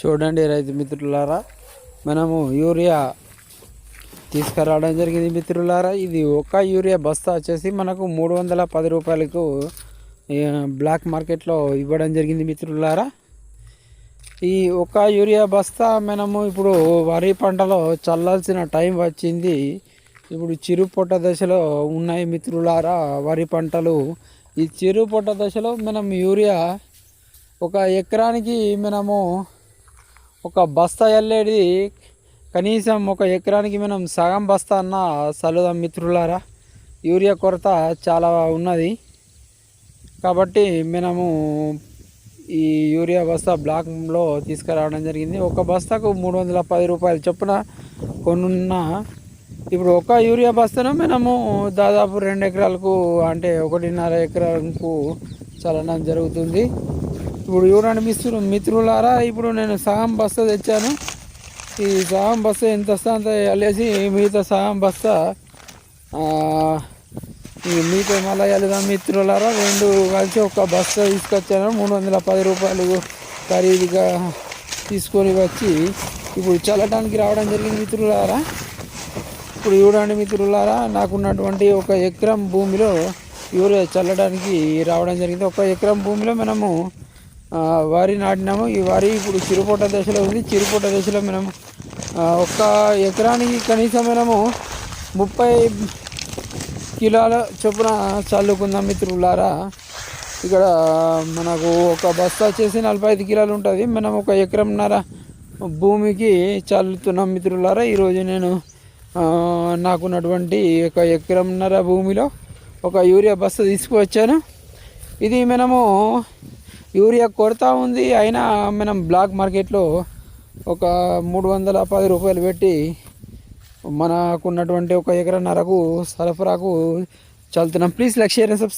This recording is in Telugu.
చూడండి రైతు మిత్రులారా మనము యూరియా తీసుకురావడం జరిగింది మిత్రులారా. ఇది ఒక యూరియా బస్తా వచ్చేసి మనకు మూడు వందల పది రూపాయలకు బ్లాక్ మార్కెట్లో ఇవ్వడం జరిగింది మిత్రులారా. ఈ ఒక యూరియా బస్తా మనము ఇప్పుడు వరి పంటలో చల్లాల్సిన టైం వచ్చింది. ఇప్పుడు చిరు పొట్ట దశలో ఉన్నాయి మిత్రులారా వరి పంటలు. ఈ చిరు పొట్ట దశలో మనం యూరియా ఒక ఎకరానికి మనము ఒక బస్తా వెళ్ళేది కనీసం ఒక ఎకరానికి మనం సగం బస్తా అన్న చల్లుదాం మిత్రులారా. యూరియా కొరత చాలా ఉన్నది. కాబట్టి మనము ఈ యూరియా బస్తా బ్లాక్లో తీసుకురావడం జరిగింది. ఒక బస్తాకు మూడు వందల పది రూపాయలు చొప్పున కొనున్న ఇప్పుడు ఒక యూరియా బస్తాను మనము దాదాపు రెండు ఎకరాలకు అంటే ఒకటిన్నర ఎకరాలకు చల్లడం జరుగుతుంది. ఇప్పుడు చూడండి మిత్రు మిత్రులారా ఇప్పుడు నేను సగం బస్తా తెచ్చాను. ఈ సగం బస్తా ఎంత వస్తా అంత వెళ్ళేసి మిగతా సగం బస్తా ఆ, ఈ మీతో మళ్ళీ వెళ్దాం మిత్రులారా రెండు కలిసి ఒక బస్తా తీసుకొచ్చాను. మూడు వందల పది రూపాయలు ఖరీదుగా తీసుకొని వచ్చి ఇప్పుడు చల్లటానికి రావడం జరిగింది మిత్రులారా. ఇప్పుడు చూడండి మిత్రులారా నాకున్నటువంటి ఒక ఎకరం భూమిలో యూరియా చల్లడానికి రావడం జరిగింది. ఒక ఎకరం భూమిలో మనము వరి నాటినాము. ఈ వరి ఇప్పుడు చిరుపొట్ట దశలో ఉంది. చిరుపొట్ట దశలో మనము ఒక ఒక్క ఎకరానికి కనీసం మనము ముప్పై కిలోల చొప్పున చల్లుకుందాం మిత్రులారా. ఇక్కడ మనకు ఒక బస్తా వచ్చేసి నలభై ఐదు కిలోలు ఉంటుంది. మనం ఒక ఎకరంన్నర భూమికి చల్లుతున్నాం మిత్రులారా. ఈరోజు నేను నాకున్నటువంటి ఒక ఎకరంన్నర భూమిలో ఒక యూరియా బస్తా తీసుకువచ్చాను. ఇది మనము యూరియా కొరత ఉంది. అయినా మనం బ్లాక్ మార్కెట్లో ఒక మూడు వందల పది రూపాయలు పెట్టి మనకున్నటువంటి ఒక ఎకరన్నరకు సరఫరాకు చల్లుతున్నాం. Please like share and subscribe.